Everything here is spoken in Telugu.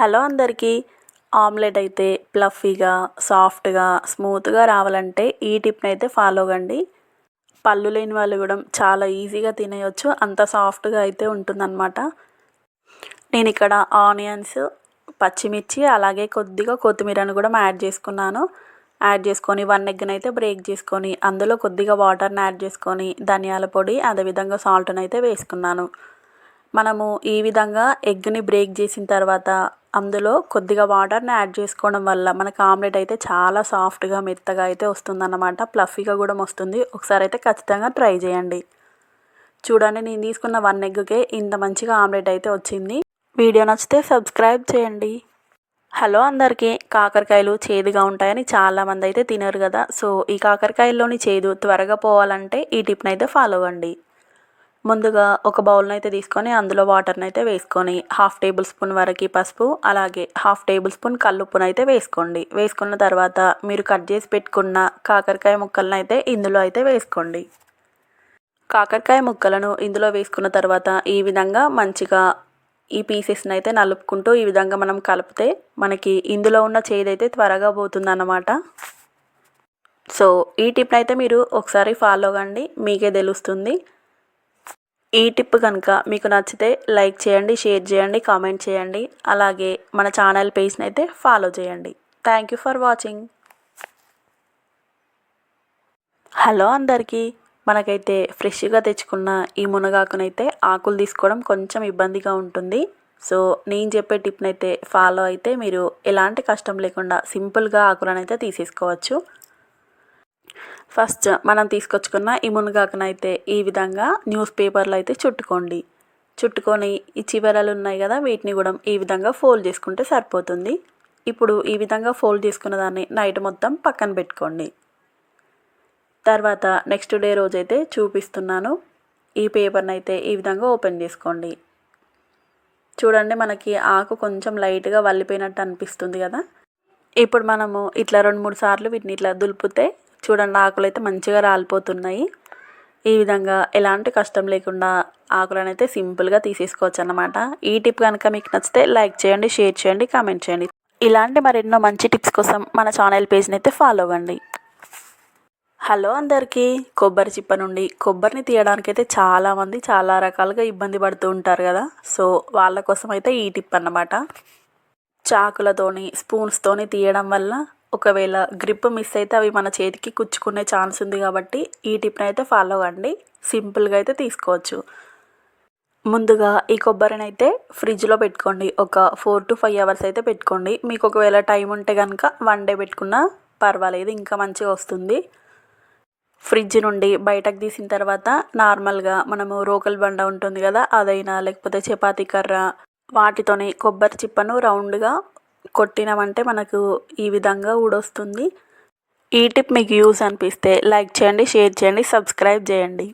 హలో అందరికీ. ఆమ్లెట్ అయితే ప్లఫీగా సాఫ్ట్గా స్మూత్గా రావాలంటే ఈ టిప్ని అయితే ఫాలో కండి. పళ్ళు లేని వాళ్ళు కూడా చాలా ఈజీగా తినేయచ్చు. అంత సాఫ్ట్గా అయితే ఉంటుందన్నమాట. నేను ఇక్కడ ఆనియన్స్ పచ్చిమిర్చి అలాగే కొద్దిగా కొత్తిమీరను కూడా యాడ్ చేసుకున్నాను. యాడ్ చేసుకొని వన్ ఎగ్ని అయితే బ్రేక్ చేసుకొని అందులో కొద్దిగా వాటర్ని యాడ్ చేసుకొని ధనియాల పొడి అదేవిధంగా సాల్ట్ని అయితే వేసుకున్నాను. మనము ఈ విధంగా ఎగ్ని బ్రేక్ చేసిన తర్వాత అందులో కొద్దిగా వాటర్ని యాడ్ చేసుకోవడం వల్ల మనకు ఆమ్లెట్ అయితే చాలా సాఫ్ట్గా మెత్తగా అయితే వస్తుందన్నమాట. ప్లఫీగా కూడా వస్తుంది. ఒకసారి అయితే ఖచ్చితంగా ట్రై చేయండి. చూడండి నేను తీసుకున్న వన్ ఎగ్కే ఇంత మంచిగా ఆమ్లెట్ అయితే వచ్చింది. వీడియో నచ్చితే సబ్స్క్రైబ్ చేయండి. హలో అందరికీ. కాకరకాయలు చేదుగా ఉంటాయని చాలామంది అయితే తినరు కదా. సో ఈ కాకరకాయల్లోని చేదు త్వరగా పోవాలంటే ఈ టిప్ని అయితే ఫాలో అవ్వండి ముందుగా ఒక బౌల్ని అయితే తీసుకొని అందులో వాటర్ని అయితే వేసుకొని హాఫ్ టేబుల్ స్పూన్ వరకు పసుపు అలాగే హాఫ్ టేబుల్ స్పూన్ కల్లుప్పును అయితే వేసుకోండి. వేసుకున్న తర్వాత మీరు కట్ చేసి పెట్టుకున్న కాకరకాయ ముక్కలను అయితే ఇందులో అయితే వేసుకోండి. కాకరకాయ ముక్కలను ఇందులో వేసుకున్న తర్వాత ఈ విధంగా మంచిగా ఈ పీసెస్ని అయితే నలుపుకుంటూ ఈ విధంగా మనం కలిపితే మనకి ఇందులో ఉన్న చేదైతే త్వరగా పోతుందన్నమాట. సో ఈ టిప్ని అయితే మీరు ఒకసారి ఫాలో కండి మీకే తెలుస్తుంది. ఈ టిప్ కనుక మీకు నచ్చితే లైక్ చేయండి షేర్ చేయండి కామెంట్ చేయండి. అలాగే మన ఛానల్ పేజ్ని అయితే ఫాలో చేయండి. Thank you for watching. Hello అందరికీ. మనకైతే ఫ్రెష్గా తెచ్చుకున్న ఈ మునగాకునైతే ఆకులు తీసుకోవడం కొంచెం ఇబ్బందిగా ఉంటుంది. సో నేను చెప్పే టిప్నైతే ఫాలో అయితే మీరు ఎలాంటి కష్టం లేకుండా సింపుల్గా ఆకులను అయితే తీసేసుకోవచ్చు. ఫస్ట్ మనం తీసుకొచ్చుకున్న ఈ మునగాకునైతే ఈ విధంగా న్యూస్ పేపర్లో అయితే చుట్టుకోండి. చుట్టుకొని ఈ చివరలు ఉన్నాయి కదా వీటిని కూడా ఈ విధంగా ఫోల్డ్ చేసుకుంటే సరిపోతుంది. ఇప్పుడు ఈ విధంగా ఫోల్డ్ చేసుకున్న దాన్ని నైట్ మొత్తం పక్కన పెట్టుకోండి. తర్వాత నెక్స్ట్ డే రోజైతే చూపిస్తున్నాను. ఈ పేపర్ని అయితే ఈ విధంగా ఓపెన్ చేసుకోండి. చూడండి మనకి ఆకు కొంచెం లైట్గా వల్లిపోయినట్టు అనిపిస్తుంది కదా. ఇప్పుడు మనము ఇట్లా రెండు మూడు సార్లు వీటిని ఇట్లా దులిపితే చూడండి ఆకులు అయితే మంచిగా రాలిపోతున్నాయి. ఈ విధంగా ఎలాంటి కష్టం లేకుండా ఆకులను అయితే సింపుల్గా తీసేసుకోవచ్చు అన్నమాట ఈ టిప్ కనుక మీకు నచ్చితే లైక్ చేయండి షేర్ చేయండి కామెంట్ చేయండి. ఇలాంటి మరెన్నో మంచి టిప్స్ కోసం మన ఛానల్ పేజ్ని అయితే ఫాలో అవ్వండి. హలో అందరికీ. కొబ్బరి చిప్ప నుండి కొబ్బరిని తీయడానికైతే చాలామంది చాలా రకాలుగా ఇబ్బంది పడుతూ ఉంటారు కదా. సో వాళ్ళ కోసం అయితే ఈ టిప్ అన్నమాట. చాకులతోని స్పూన్స్తోని తీయడం వల్ల ఒకవేళ గ్రిప్ మిస్ అయితే అవి మన చేతికి కుచ్చుకునే ఛాన్స్ ఉంది కాబట్టి ఈ టిప్ని అయితే ఫాలో అవ్వండి సింపుల్గా అయితే తీసుకోవచ్చు. ముందుగా ఈ కొబ్బరిని అయితే ఫ్రిడ్జ్లో పెట్టుకోండి. ఒక ఫోర్ టు ఫైవ్ అవర్స్ అయితే పెట్టుకోండి. మీకు ఒకవేళ టైం ఉంటే కనుక వన్ డే పెట్టుకున్నా పర్వాలేదు ఇంకా మంచిగా వస్తుంది. ఫ్రిడ్జ్ నుండి బయటకు తీసిన తర్వాత నార్మల్గా మనము రోకల్ బండ ఉంటుంది కదా అదైనా లేకపోతే చపాతీ కర్ర వాటితోనే కొబ్బరి చిప్పను రౌండ్గా కొట్టినామంటే మనకు ఈ విధంగా ఊడొస్తుంది. ఈ టిప్ మీకు యూస్ అనిపిస్తే లైక్ చేయండి షేర్ చేయండి సబ్స్క్రైబ్ చేయండి.